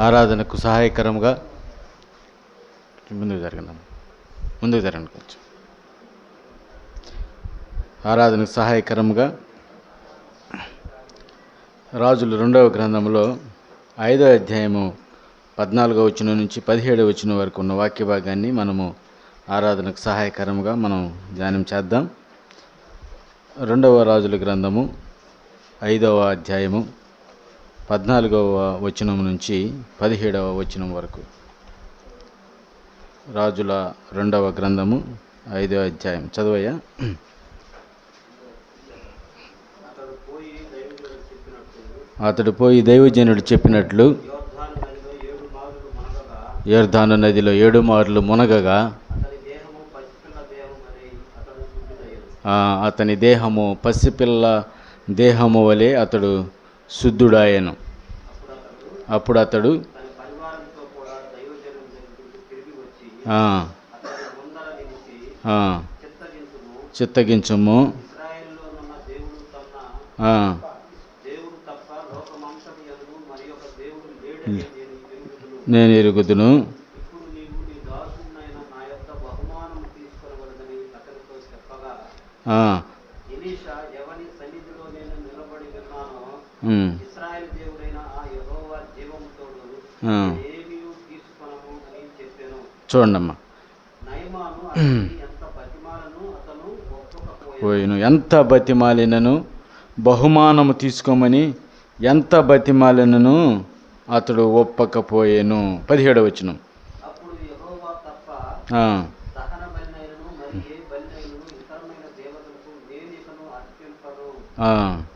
ఆరాధనకు సహాయకరంగా ముందుకు జరగండి ముందుకు జరగండి కొంచెం. ఆరాధనకు సహాయకరంగా రాజులు రెండవ గ్రంథంలో ఐదో అధ్యాయము పద్నాలుగో వచనం నుంచి పదిహేడవ వచనం వరకు ఉన్న వాక్య భాగాన్ని మనము ఆరాధనకు సహాయకరంగా మనం ధ్యానం చేద్దాం. రెండవ రాజుల గ్రంథము ఐదవ అధ్యాయము పద్నాలుగవ వచనం నుంచి పదిహేడవ వచనం వరకు. రాజుల రెండవ గ్రంథము ఐదవ అధ్యాయం. చదువయ్యా. అతడు పోయి దైవజనుడు చెప్పినట్లు యోర్ధాను నదిలో ఏడు మార్లు మునగగా అతని దేహము పసిపిల్ల దేహము వలె అతడు శుద్ధుడాయను. అప్పుడు అతడు చిత్తగించము. నేను ఎరుగుదును కూడా దైవజనుడి దగ్గరికి తిరిగి వచ్చి ఆ, అతని ముందర నిలిచి ఆ, చిత్తగించుము చిత్తగించము ఇస్రాయేలులోనున్న దేవుడు తన ఆ, దేవుడు తప్ప లోకమంతటి యందు మరి ఒక దేవుడు లేడని నేను ఎరుగుదును నేను ఎరుగుదును ఇప్పుడు నీవు నీ దాసునైన నా యొక్క బహుమానం తీసుకొనవలదని అతనితో చెప్పగా ఆ, ఎలీషా ఎవని సన్నిధిలో నేను నిలబడి ఉన్నానో ఉమ్, ఇస్రాయేల్ దేవుడైన ఆ యెహోవా జీవముతోడు ఆ. ఏమీ తీసుకొనము అని చెప్పాను చూడండమ్మా నయమాను అతనికి ఎంత బతిమాలను అతను ఒప్పుకపోయాను పోయిను ఎంత బతిమాలినను బహుమానము తీసుకోమని ఎంత బతిమాలినను అతడు ఒప్పకపోయేను. పదిహేడు వచనం. యెహోవా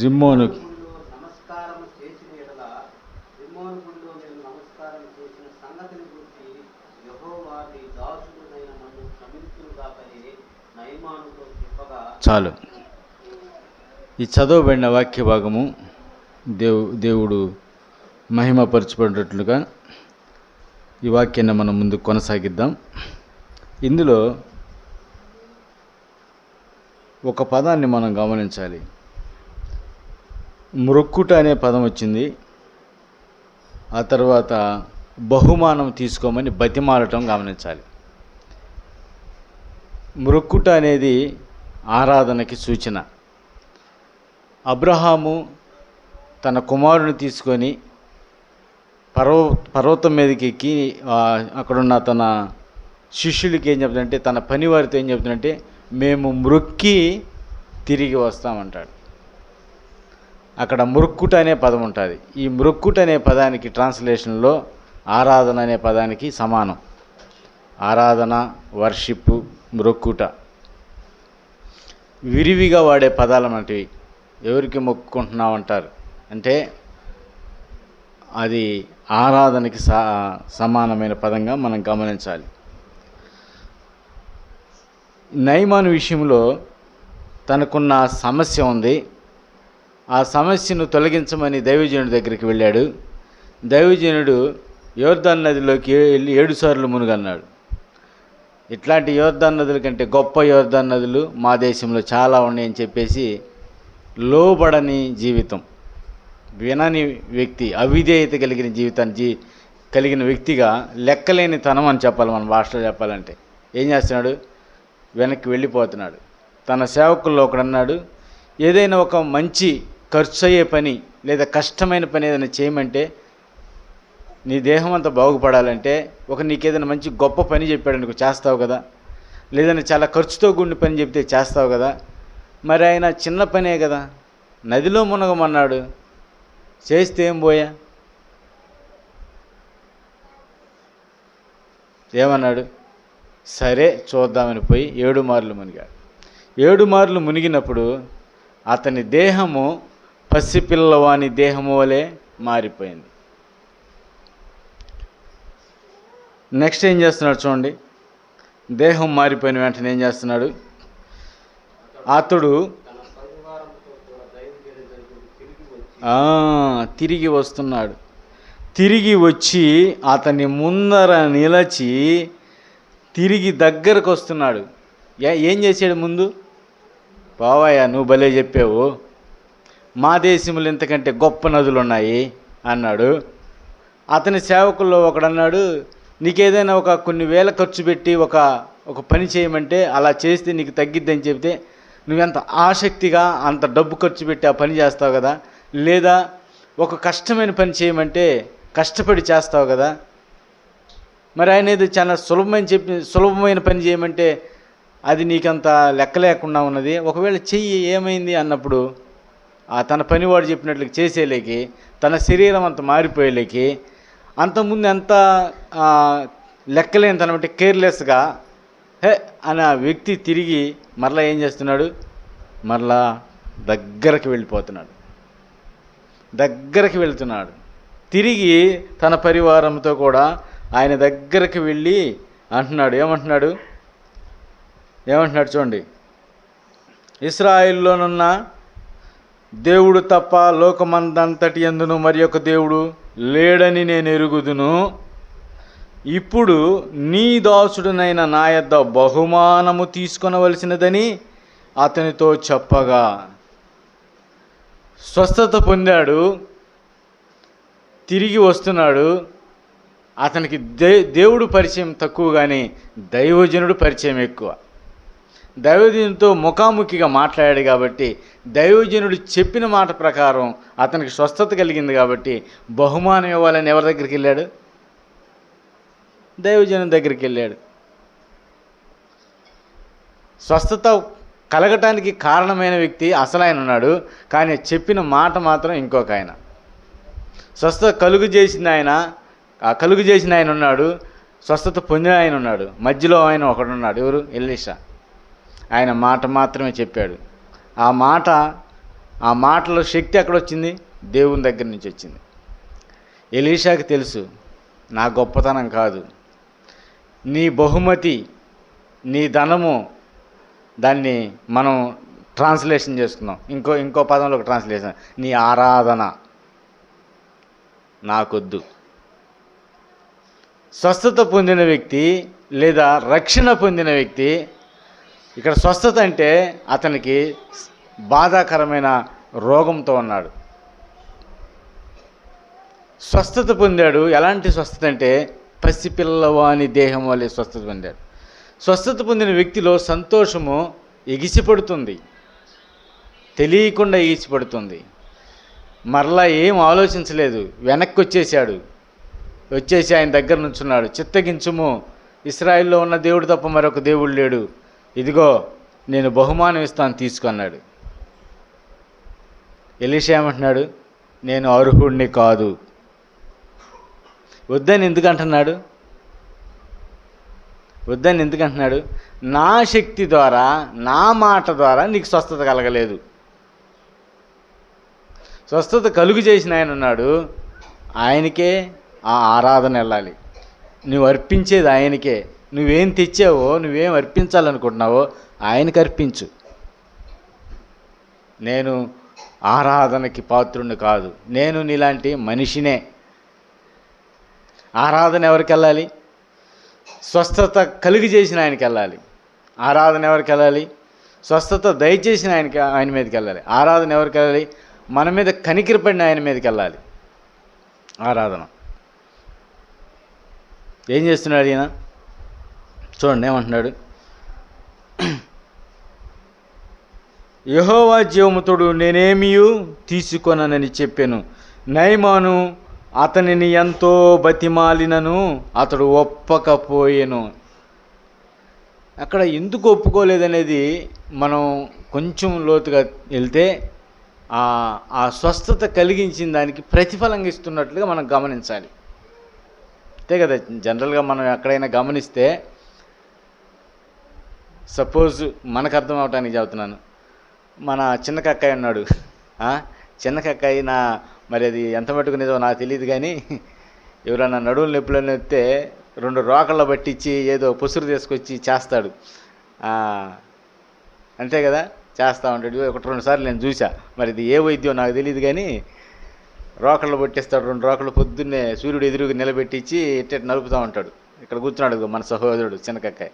చెప్పగా చాలు. ఈ చదవబడిన వాక్య భాగము దేవు దేవుడు మహిమపరచబడినట్లుగా ఈ వాక్యాన్ని మనం ముందు కొనసాగిద్దాం. ఇందులో ఒక పదాన్ని మనం గమనించాలి. మ్రొక్కుట అనే పదం వచ్చింది. ఆ తర్వాత బహుమానం తీసుకోమని బతిమాలటం గమనించాలి. మ్రొక్కుట అనేది ఆరాధనకి సూచన. అబ్రహాము తన కుమారుని తీసుకొని పర్వ పర్వతం మీదకి ఎక్కి అక్కడున్న తన శిష్యులకి ఏం చెప్తుందంటే తన పని వారితో ఏం చెప్తుందంటే మేము మ్రొక్కి తిరిగి వస్తామంటాడు. అక్కడ మురుక్కుట అనే పదం ఉంటుంది. ఈ మురుక్కుట అనే పదానికి ట్రాన్స్లేషన్లో ఆరాధన అనే పదానికి సమానం. ఆరాధన వర్షిప్ మ్రొక్కుట. విరివిగా వాడే పదాలు వంటివి ఎవరికి మొక్కుకుంటున్నావు అంటారు అంటే అది ఆరాధనకి సా సమానమైన పదంగా మనం గమనించాలి. నైమాను విషయంలో తనకున్న సమస్య ఉంది. ఆ సమస్యను తొలగించమని దైవజనుడి దగ్గరికి వెళ్ళాడు. దైవజనుడు యోర్ధన్ నదిలోకి వెళ్ళి ఏడుసార్లు మునుగన్నాడు. ఇట్లాంటి యోర్ధన్ నదుల కంటే గొప్ప యోర్ధన్ నదులు మా దేశంలో చాలా ఉన్నాయని చెప్పేసి లోబడని జీవితం వినని వ్యక్తి అవిధేయత కలిగిన జీవితాన్ని జీ కలిగిన వ్యక్తిగా లెక్కలేని తనం అని చెప్పాలి మన భాషలో చెప్పాలంటే. ఏం చేస్తున్నాడు? వెనక్కి వెళ్ళిపోతున్నాడు. తన సేవకుల్లో ఒకడన్నాడు ఏదైనా ఒక మంచి ఖర్చు అయ్యే పని లేదా కష్టమైన పని ఏదైనా చేయమంటే నీ దేహం అంతా బాగుపడాలంటే ఒక నీకు ఏదైనా మంచి గొప్ప పని చెప్పాడు నీకు చేస్తావు కదా. లేదని చాలా ఖర్చుతో కూడిన పని చెప్తే చేస్తావు కదా. మరి ఆయన చిన్న పనే కదా. నదిలో మునగమన్నాడు. చేస్తే ఏం పోయా ఏమన్నాడు? సరే చూద్దామని పోయి ఏడు మార్లు మునిగాడు. ఏడు మార్లు మునిగినప్పుడు అతని దేహము పసిపిల్లవాని దేహము వలె మారిపోయింది. నెక్స్ట్ ఏం చేస్తున్నాడు చూడండి. దేహం మారిపోయిన వెంటనే ఏం చేస్తున్నాడు? అతడు తిరిగి వస్తున్నాడు. తిరిగి వచ్చి అతని ముందర నిలచి తిరిగి దగ్గరకు వస్తున్నాడు. ఏం చేసాడు ముందు? బావయ్య నువ్వు భలే చెప్పావు. మా దేశంలో ఇంతకంటే గొప్ప నదులు ఉన్నాయి అన్నాడు. అతని సేవకుల్లో ఒకడన్నాడు నీకేదైనా ఒక కొన్ని వేల ఖర్చు పెట్టి ఒక ఒక పని చేయమంటే అలా చేస్తే నీకు తగ్గిద్దని చెబితే నువ్వెంత ఆసక్తిగా అంత డబ్బు ఖర్చు పెట్టి ఆ పని చేస్తావు కదా? లేదా ఒక కష్టమైన పని చేయమంటే కష్టపడి చేస్తావు కదా? మరి ఆయన ఏదో చాలా సులభమైన చెప్పి సులభమైన పని చేయమంటే అది నీకంత లెక్క లేకుండా ఉన్నది. ఒకవేళ చెయ్యి ఏమైంది? అన్నప్పుడు తన పనివాడు చెప్పినట్లు చేసేలేకి తన శరీరం అంత మారిపోయేలేకి అంతకుముందు ఎంత లెక్కలేని తనమంటే కేర్లెస్గా హే అని ఆ వ్యక్తి తిరిగి మరలా ఏం చేస్తున్నాడు? మరలా దగ్గరకు వెళ్ళిపోతున్నాడు. దగ్గరకు వెళ్తున్నాడు. తిరిగి తన పరివారంతో కూడా ఆయన దగ్గరకు వెళ్ళి అంటున్నాడు. ఏమంటున్నాడు? ఏమంటున్నాడు చూడండి. ఇస్రాయిల్లోనున్న దేవుడు తప్ప లోకమందంతటి ఎందును మరి ఒక దేవుడు లేడని నేను ఎరుగుదును? ఇప్పుడు నీ దాసుడునైన నా యొద్ద బహుమానము తీసుకొనవలసినదని అతనితో చెప్పగా. స్వస్థత పొందాడు. తిరిగి వస్తున్నాడు. అతనికి దే దేవుడు పరిచయం తక్కువ కానీ దైవజనుడు పరిచయం ఎక్కువ. దైవజనుడితో ముఖాముఖిగా మాట్లాడాడు కాబట్టి దైవజనుడు చెప్పిన మాట ప్రకారం అతనికి స్వస్థత కలిగింది కాబట్టి బహుమానం ఇవ్వాలని ఎవరి దగ్గరికి వెళ్ళాడు? దైవజనుడి దగ్గరికి వెళ్ళాడు. స్వస్థత కలగటానికి కారణమైన వ్యక్తి అసలు ఆయన ఉన్నాడు కానీ చెప్పిన మాట మాత్రం ఇంకొక ఆయన. స్వస్థత కలుగు చేసిన ఆయన కలుగు చేసిన ఆయన ఉన్నాడు స్వస్థత పొందిన ఆయన ఉన్నాడు. మధ్యలో ఆయన ఒకడున్నాడు. ఎవరు? ఎల్లిషా ఆయన మాట మాత్రమే చెప్పాడు. ఆ మాట ఆ మాటలో శక్తి ఎక్కడ వచ్చింది దేవుని దగ్గర నుంచి వచ్చింది. ఎలీషాకి తెలుసు నా గొప్పతనం కాదు. నీ బహుమతి నీ ధనము దాన్ని మనం ట్రాన్స్లేషన్ చేసుకున్నాం ఇంకో ఇంకో పదంలో ట్రాన్స్లేషన్. నీ ఆరాధన నాకొద్దు. స్వస్థత పొందిన వ్యక్తి లేదా రక్షణ పొందిన వ్యక్తి ఇక్కడ స్వస్థత అంటే అతనికి బాధాకరమైన రోగంతో ఉన్నాడు. స్వస్థత పొందాడు. ఎలాంటి స్వస్థత అంటే పసిపిల్లవాని దేహం వల్లే స్వస్థత పొందాడు. స్వస్థత పొందిన వ్యక్తిలో సంతోషము ఎగిసిపడుతుంది. తెలియకుండా ఎగిసిపడుతుంది. మరలా ఏం ఆలోచించలేదు. వెనక్కి వచ్చేసాడు వచ్చేసి ఆయన దగ్గర నుంచున్నాడు. చిత్తగించుము. ఇస్రాయిల్లో ఉన్న దేవుడు తప్ప మరొక దేవుడు లేడు. ఇదిగో నేను బహుమానం ఇస్తాను తీసుకున్నాడు. ఎలీషా ఏమంటున్నాడు? నేను అర్హుడిని కాదు. వద్దని ఎందుకు అంటున్నాడు వద్దని ఎందుకంటున్నాడు? నా శక్తి ద్వారా నా మాట ద్వారా నీకు స్వస్థత కలగలేదు. స్వస్థత కలుగు చేసిన ఆయన ఉన్నాడు. ఆయనకే ఆ ఆరాధన వెళ్ళాలి. నువ్వు అర్పించేది ఆయనకే. నువ్వేం తెచ్చావో నువ్వేం అర్పించాలనుకుంటున్నావో ఆయనకి అర్పించు. నేను ఆరాధనకి పాత్రుడిని కాదు. నేను నీలాంటి మనిషినే. ఆరాధన ఎవరికి వెళ్ళాలి? స్వస్థత కలిగి చేసిన ఆయనకి వెళ్ళాలి. ఆరాధన ఎవరికి వెళ్ళాలి? స్వస్థత దయచేసిన ఆయనకి ఆయన మీదకి వెళ్ళాలి. ఆరాధన ఎవరికి వెళ్ళాలి? మన మీద కనికిరపడిన ఆయన మీదకి వెళ్ళాలి. ఆరాధన. ఏం చేస్తున్నాడు ఈయన? చూడండి ఏమంటున్నాడు? యహోవా జీవముతుడు నేనేమియు తీసుకొనని చెప్పాను. నైమాను అతనిని ఎంతో బతిమాలినను అతడు ఒప్పకపోయాను. అక్కడ ఎందుకు ఒప్పుకోలేదనేది మనం కొంచెం లోతుగా వెళ్తే ఆ ఆ స్వస్థత కలిగించిన దానికి ప్రతిఫలంగా ఇస్తున్నట్లుగా మనం గమనించాలి. అంతే కదా జనరల్గా మనం ఎక్కడైనా గమనిస్తే సపోజ్ మనకు అర్థం అవటానికి చెబుతున్నాను. మన చిన్న కక్కాయి ఉన్నాడు. చిన్న కక్కాయి నా మరి అది ఎంత మటుకు నిజమో నాకు తెలియదు కానీ ఎవరైనా నడువులు నొప్పులను నొప్పితే రెండు రోకళ్ళ పట్టించి ఏదో పుసురు తీసుకొచ్చి చేస్తాడు. అంతే కదా? చేస్తూ ఉంటాడు. ఒకటి రెండు సార్లు నేను చూసా మరి ఇది ఏ వైద్యం నాకు తెలియదు కానీ రోకళ్ళు పట్టిస్తాడు. రెండు రోకళ్ళు పొద్దున్నే సూర్యుడు ఎదురుగా నిలబెట్టించి ఇట్ట నలుపుతూ ఉంటాడు. ఇక్కడ కూర్చున్నాడు మన సహోదరుడు చిన్నకక్కాయ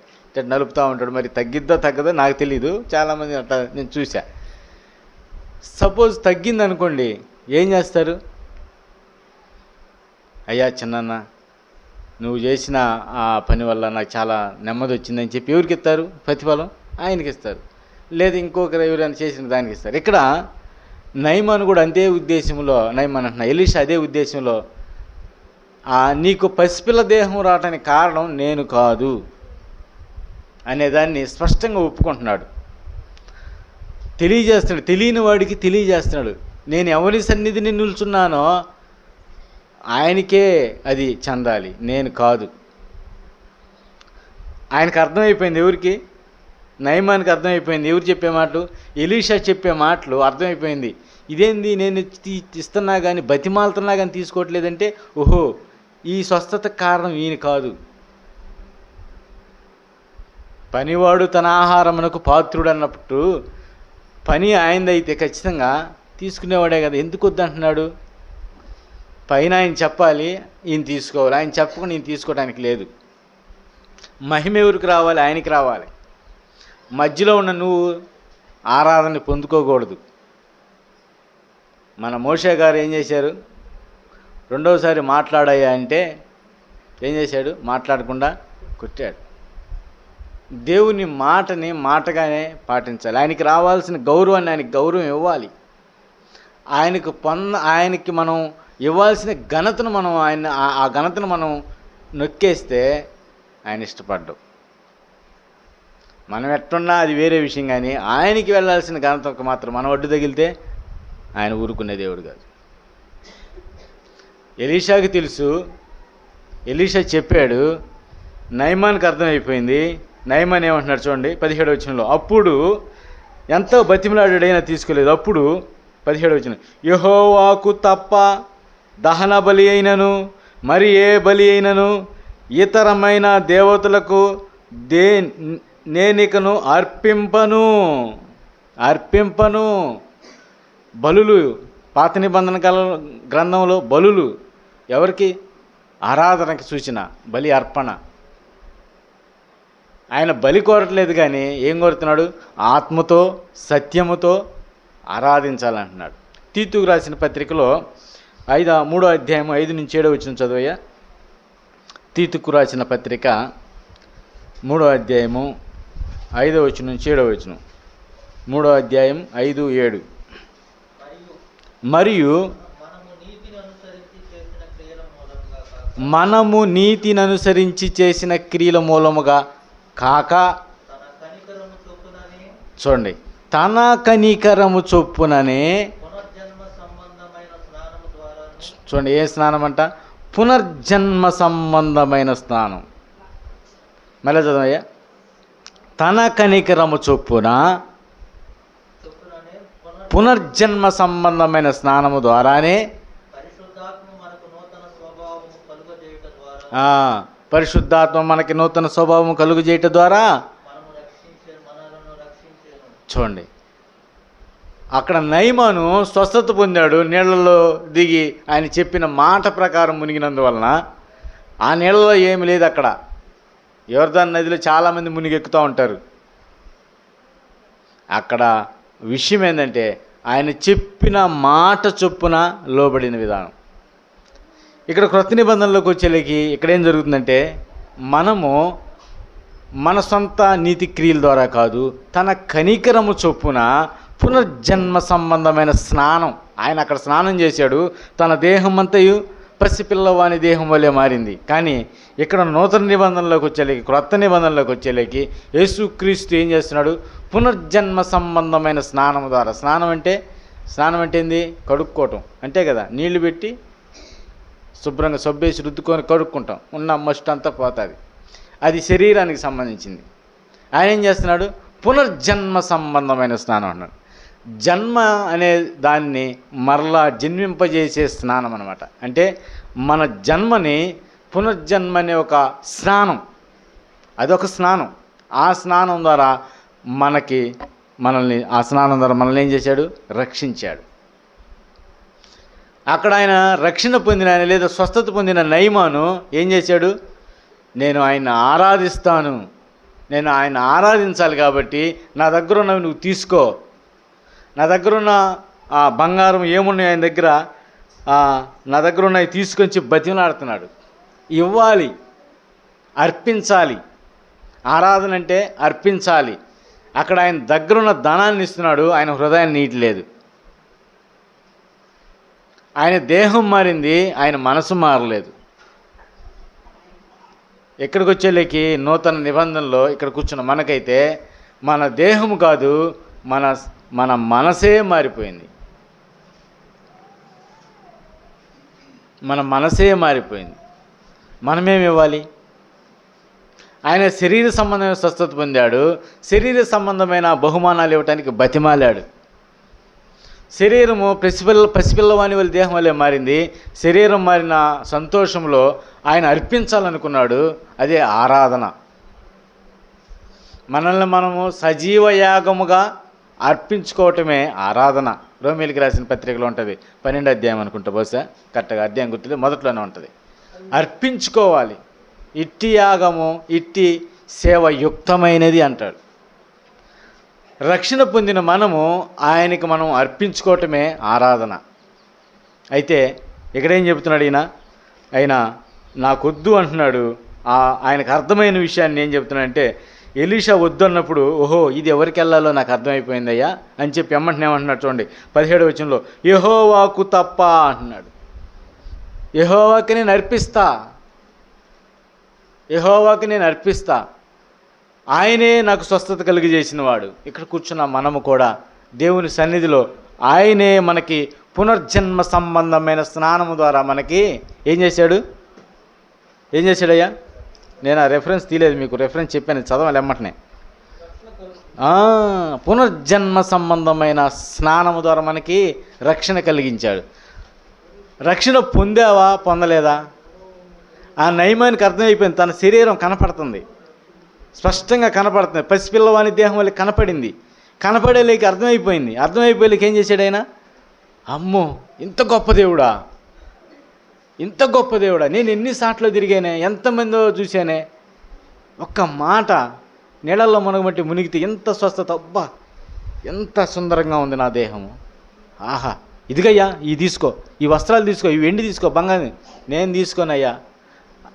నలుపుతూ ఉంటాడు. మరి తగ్గిద్దో తగ్గదో నాకు తెలియదు చాలామంది అట్లా నేను చూసా సపోజ్ తగ్గింది అనుకోండి ఏం చేస్తారు? అయ్యా చిన్నన్న నువ్వు చేసిన ఆ పని వల్ల నాకు చాలా నెమ్మది వచ్చిందని చెప్పి ఎవరికి ఇస్తారు? ప్రతిఫలం ఆయనకి ఇస్తారు. లేదు ఇంకొకరు ఎవరైనా చేసిన దానికి ఇస్తారు. ఇక్కడ నైమాన్ కూడా అంతే ఉద్దేశంలో నైమాన్ అంటున్నా ఎలీష అదే ఉద్దేశంలో నీకు పసిపిల్ల దేహం రావటానికి కారణం నేను కాదు. అనేదాన్ని స్పష్టంగా ఒప్పుకుంటున్నాడు. తెలియజేస్తున్నాడు. తెలియని వాడికి తెలియజేస్తున్నాడు. నేను ఎవరి సన్నిధిని నిల్చున్నానో ఆయనకే అది చెందాలి. నేను కాదు. ఆయనకు అర్థమైపోయింది ఎవరికి? నయమానికి అర్థమైపోయింది. ఎవరు చెప్పే మాటలు? ఎలీషా చెప్పే మాటలు అర్థమైపోయింది. ఇదేంది? నేను ఇస్తున్నా కానీ బతిమాలుతున్నా కానీ తీసుకోవట్లేదంటే ఓహో ఈ స్వస్థత కారణం ఈయన కాదు. పనివాడు తన ఆహారమునకు పాత్రుడు అన్నప్పుడు పని ఆయనదైతే ఖచ్చితంగా తీసుకునేవాడే కదా. ఎందుకు వద్దంటున్నాడు? పైన ఆయన చెప్పాలి ఈయన తీసుకోవాలి. ఆయన చెప్పకుండా ఈయన తీసుకోవడానికి లేదు. మహిమ ఎవరికి రావాలి? ఆయనకి రావాలి. మధ్యలో ఉన్న నువ్వు ఆరాధన పొందుకోకూడదు. మన మోషే గారు ఏం చేశారు? రెండవసారి మాట్లాడాయా అంటే ఏం చేశాడు? మాట్లాడకుండా కొట్టాడు. దేవుని మాటని మాటగానే పాటించాలి. ఆయనకి రావాల్సిన గౌరవాన్ని ఆయనకి గౌరవం ఇవ్వాలి. ఆయనకు పొంద ఆయనకి మనం ఇవ్వాల్సిన ఘనతను మనం ఆయన ఆ- ఘనతను మనం నొక్కేస్తే ఆయన ఇష్టపడ్డం. మనం ఎట్టున్నా అది వేరే విషయం కానీ ఆయనకి వెళ్ళాల్సిన ఘనతకు మాత్రం మనం ఒడ్డు తగిలితే ఆయన ఊరుకునే దేవుడు కాదు. ఎలీషాకి తెలుసు ఎలీషా చెప్పాడు నయమానికి అర్థమైపోయింది నయమని ఏమంటున్నాడు చూడండి పదిహేడు వచ్చినలో అప్పుడు ఎంతో బతిమలాడైనా తీసుకోలేదు. అప్పుడు పదిహేడు వచ్చిన యహోవాకు తప్ప దహన బలి అయినను మరి ఏ బలి అయినను ఇతరమైన దేవతలకు దే నేనికను అర్పింపను. అర్పింపను. బలులు పాత నిబంధన కాల గ్రంథంలో బలులు ఎవరికి? ఆరాధనకి సూచన బలి అర్పణ. ఆయన బలి కోరట్లేదు కానీ ఏం కోరుతున్నాడు? ఆత్మతో సత్యముతో ఆరాధించాలంటున్నాడు. తీతుకు రాసిన పత్రికలో ఐదు మూడో అధ్యాయం ఐదు నుంచి ఏడో వచ్చిన చదువయ్యా. తీతుకు రాసిన పత్రిక మూడో అధ్యాయము ఐదో వచ్చిన నుంచి ఏడో వచ్చిన మూడో అధ్యాయం ఐదు ఏడు. మరియు మనము మనము నీతిని అనుసరించి చేసిన క్రియల మూలముగా కాక చూడండి. తన కనికరము చొప్పుననే చూడండి ఏ స్నానం అంట? పునర్జన్మ సంబంధమైన స్నానం. మళ్ళీ చదవయ్యా తన కనికరము చొప్పున పునర్జన్మ సంబంధమైన స్నానము ద్వారానే పరిశుద్ధాత్మ మనకి నూతన స్వభావం కలుగు చేయటం ద్వారా చూడండి. అక్కడ నైమాను స్వస్థత పొందాడు నీళ్ళలో దిగి ఆయన చెప్పిన మాట ప్రకారం మునిగినందువలన ఆ నీళ్ళలో ఏమి లేదు అక్కడ. యోర్దాన్ నదిలో చాలామంది మునిగెక్కుతూ ఉంటారు. అక్కడ విషయం ఏంటంటే ఆయన చెప్పిన మాట చొప్పున లోబడిన విధానం. ఇక్కడ క్రొత్త నిబంధనలోకి వచ్చేలకి ఇక్కడ ఏం జరుగుతుందంటే మనము మన సొంత నీతి క్రియల ద్వారా కాదు తన కనికరము చొప్పున పునర్జన్మ సంబంధమైన స్నానం ఆయన అక్కడ స్నానం చేశాడు తన దేహం అంతయు పసిపిల్లవాని దేహం వల్లే మారింది. కానీ ఇక్కడ నూతన నిబంధనలోకి వచ్చేలేకి క్రొత్త నిబంధనలోకి వచ్చేలేకి యేసుక్రీస్తు ఏం చేస్తున్నాడు? పునర్జన్మ సంబంధమైన స్నానం ద్వారా స్నానం అంటే స్నానం అంటే ఏంది? కడుక్కోవటం. అంతే కదా? నీళ్ళు పెట్టి శుభ్రంగా సబ్బేసి రుద్దుకొని కడుక్కుంటాం. ఉన్న మస్ట్ అంతా పోతుంది. అది శరీరానికి సంబంధించింది. ఆయన ఏం చేస్తున్నాడు? పునర్జన్మ సంబంధమైన స్నానం అన్నాడు జన్మ అనే దాన్ని మరలా జన్మింపజేసే స్నానం అనమాట అంటే మన జన్మని పునర్జన్మ అనే ఒక స్నానం. అదొక స్నానం. ఆ స్నానం ద్వారా మనకి మనల్ని ఆ స్నానం ద్వారా మనల్ని ఏం చేశాడు? రక్షించాడు. అక్కడ ఆయన రక్షణ పొందిన ఆయన లేదా స్వస్థత పొందిన నయమాను ఏం చేశాడు? నేను ఆయన ఆరాధిస్తాను. నేను ఆయన ఆరాధించాలి కాబట్టి నా దగ్గర ఉన్నవి నువ్వు తీసుకో. నా దగ్గర ఉన్న ఆ బంగారం ఏమున్నాయి ఆయన దగ్గర? నా దగ్గర ఉన్నవి తీసుకొచ్చి బతిమలాడుతున్నాడు. ఇవ్వాలి. అర్పించాలి. ఆరాధన అంటే అర్పించాలి. అక్కడ ఆయన దగ్గరున్న ధనాన్ని ఇస్తున్నాడు. ఆయన హృదయాన్ని నీయట్లేదు ఆయన దేహం మారింది ఆయన మనసు మారలేదు. ఎక్కడికి వచ్చేలేకి నూతన నిబంధనలో ఇక్కడ కూర్చున్న మనకైతే మన దేహం కాదు మన మన మనసే మారిపోయింది. మన మనసే మారిపోయింది. మనమేమి ఇవ్వాలి? ఆయన శరీర సంబంధమైన స్వస్థత పొందాడు శరీర సంబంధమైన బహుమానాలు ఇవ్వటానికి బతిమాలాడు. శరీరము పసిపిల్ల పసిపిల్లవాని వాళ్ళ దేహం వల్లే మారింది. శరీరం మారిన సంతోషంలో ఆయన అర్పించాలనుకున్నాడు. అదే ఆరాధన. మనల్ని మనము సజీవ యాగముగా అర్పించుకోవటమే ఆరాధన. రోమిలికి రాసిన పత్రికలో ఉంటుంది. పన్నెండు అధ్యాయం అనుకుంటా బహుశా. కరెక్ట్గా అధ్యాయం గుర్తులేదు. మొదట్లోనే ఉంటుంది. అర్పించుకోవాలి. ఇట్టి యాగము ఇట్టి సేవ యుక్తమైనది అంటాడు. రక్షణ పొందిన మనము ఆయనకి మనం అర్పించుకోవటమే ఆరాధన. అయితే ఇక్కడేం చెబుతున్నాడు ఈయన? ఆయన నాకొద్దు అంటున్నాడు. ఆయనకు అర్థమైన విషయాన్ని ఏం చెబుతున్నానంటే ఎలీషా వద్దు అన్నప్పుడు ఓహో ఇది ఎవరికి వెళ్ళాలో నాకు అర్థమైపోయిందయ్యా అని చెప్పి ఎమ్మంటనే ఏమంటున్నాడు చూడండి పదిహేడు వచనంలో యహోవాకు తప్ప అంటున్నాడు. యహోవాకి నేను అర్పిస్తా. యహోవాకి నేను అర్పిస్తా. ఆయనే నాకు స్వస్థత కలిగజేసిన వాడు ఇక్కడ కూర్చున్న మనము కూడా దేవుని సన్నిధిలో ఆయనే మనకి పునర్జన్మ సంబంధమైన స్నానము ద్వారా మనకి ఏం చేశాడు? ఏం చేశాడయ్యా? నేను ఆ రెఫరెన్స్ తీయలేదు మీకు. రెఫరెన్స్ చెప్పాను. చదవాలి ఎమ్మటనే. పునర్జన్మ సంబంధమైన స్నానము ద్వారా మనకి రక్షణ కలిగించాడు. రక్షణ పొందావా? పొందలేదా? ఆ నయమానికి అర్థమైపోయింది. తన శరీరం కనపడుతుంది. స్పష్టంగా కనపడుతుంది పసిపిల్లవాని దేహం వల్ల కనపడింది. కనపడేలేకి అర్థమైపోయింది. అర్థమైపోయేకి ఏం చేశాడు ఆయన? అమ్మో ఇంత గొప్ప దేవుడా? ఇంత గొప్ప దేవుడా? నేను ఎన్ని సార్లు తిరిగానే ఎంతమందో చూశానే. ఒక్క మాట నీళ్ళల్లో మునగబట్టి మునిగితే ఎంత స్వస్థత? అబ్బా ఎంత సుందరంగా ఉంది నా దేహము. ఆహా ఇదిగయ్యా ఈ తీసుకో. ఈ వస్త్రాలు తీసుకో ఈ వెండి తీసుకో బంగారం నేను తీసుకోనయ్యా.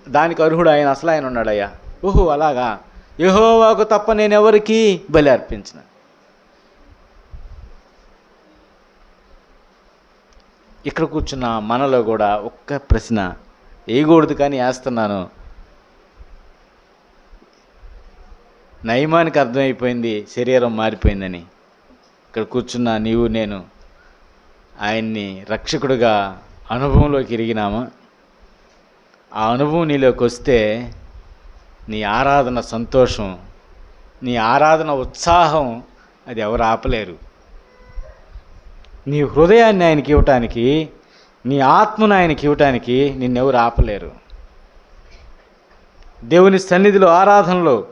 దానికి అర్హుడు ఆయన అసలు ఆయన ఉన్నాడయ్యా. ఓహో అలాగా? యహోవాకు తప్ప నేనెవరికి బలి అర్పించిన. ఇక్కడ కూర్చున్న మనలో కూడా ఒక్క ప్రశ్న వేయకూడదు కానీ వేస్తున్నాను. నయమానికి అర్థమైపోయింది శరీరం మారిపోయిందని. ఇక్కడ కూర్చున్న నీవు నేను ఆయన్ని రక్షకుడుగా అనుభవంలోకి ఎరిగినామా? ఆ అనుభవం నీలోకి వస్తే నీ ఆరాధన సంతోషం నీ ఆరాధన ఉత్సాహం అది ఎవరు ఆపలేరు. నీ హృదయాన్ని ఆయనకి ఇవ్వటానికి నీ ఆత్మను ఆయనకి ఇవ్వటానికి నిన్నెవరు ఆపలేరు. దేవుని సన్నిధిలో ఆరాధనలో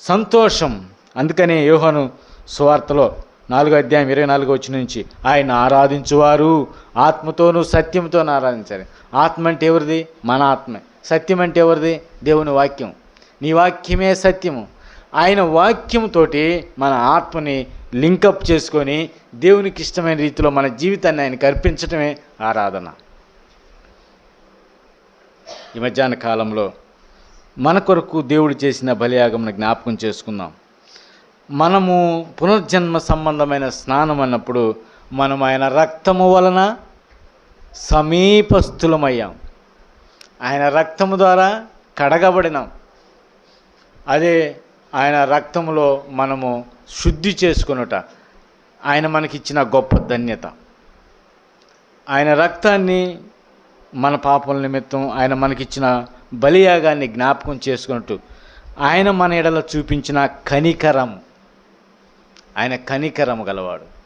సంతోషం అందుకనే యోహను సువార్తలో నాలుగో అధ్యాయం ఇరవై నాలుగో వచ్చిన నుంచి ఆయన ఆరాధించువారు. ఆత్మతోనూ సత్యంతోనూ ఆరాధించారు. ఆత్మ అంటే ఎవరిది? మన ఆత్మే. సత్యం అంటే ఎవరిది? దేవుని వాక్యం. నీ వాక్యమే సత్యము. ఆయన వాక్యంతోటి మన ఆత్మని లింకప్ చేసుకొని దేవునికి ఇష్టమైన రీతిలో మన జీవితాన్ని ఆయన అర్పించటమే ఆరాధన. ఈ మధ్యాహ్న కాలంలో మన కొరకు దేవుడు చేసిన బలియాగమును జ్ఞాపకం చేసుకుందాం. మనము పునర్జన్మ సంబంధమైన స్నానం అన్నప్పుడు మనం ఆయన రక్తము వలన సమీపస్థులమయ్యాం. ఆయన రక్తము ద్వారా కడగబడినాం. అదే ఆయన రక్తంలో మనము శుద్ధి చేసుకొనుట. ఆయన మనకిచ్చిన గొప్ప ధన్యత. ఆయన రక్తాన్ని మన పాపం నిమిత్తం ఆయన మనకిచ్చిన బలియాగాన్ని జ్ఞాపకం చేసుకున్నట్టు ఆయన మన ఎడల చూపించిన కనికరం ఆయన కనికరం గలవాడు.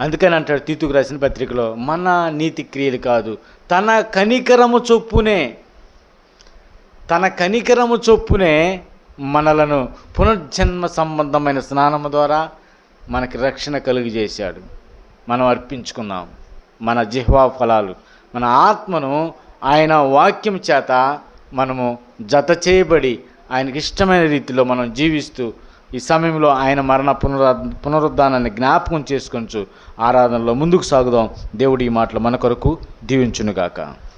అందుకని అంటాడు తీతుకు రాసిన పత్రికలో మన నీతి క్రియలు కాదు తన కనికరము చొప్పునే తన కనికరము చొప్పునే మనలను పునర్జన్మ సంబంధమైన స్నానము ద్వారా మనకి రక్షణ కలుగజేశాడు. మనం అర్పించుకున్నాం. మన జిహ్వా ఫలాలు మన ఆత్మను ఆయన వాక్యం చేత మనము జత చేయబడి ఆయనకి ఇష్టమైన రీతిలో మనం జీవిస్తూ ఈ సమయంలో ఆయన మరణ పునరా పునరుద్ధానాన్ని జ్ఞాపకం చేసుకొంచు ఆరాధనలో ముందుకు సాగుదాం. దేవుడి ఈ మాటలు మన కొరకు దీవించునుగాక.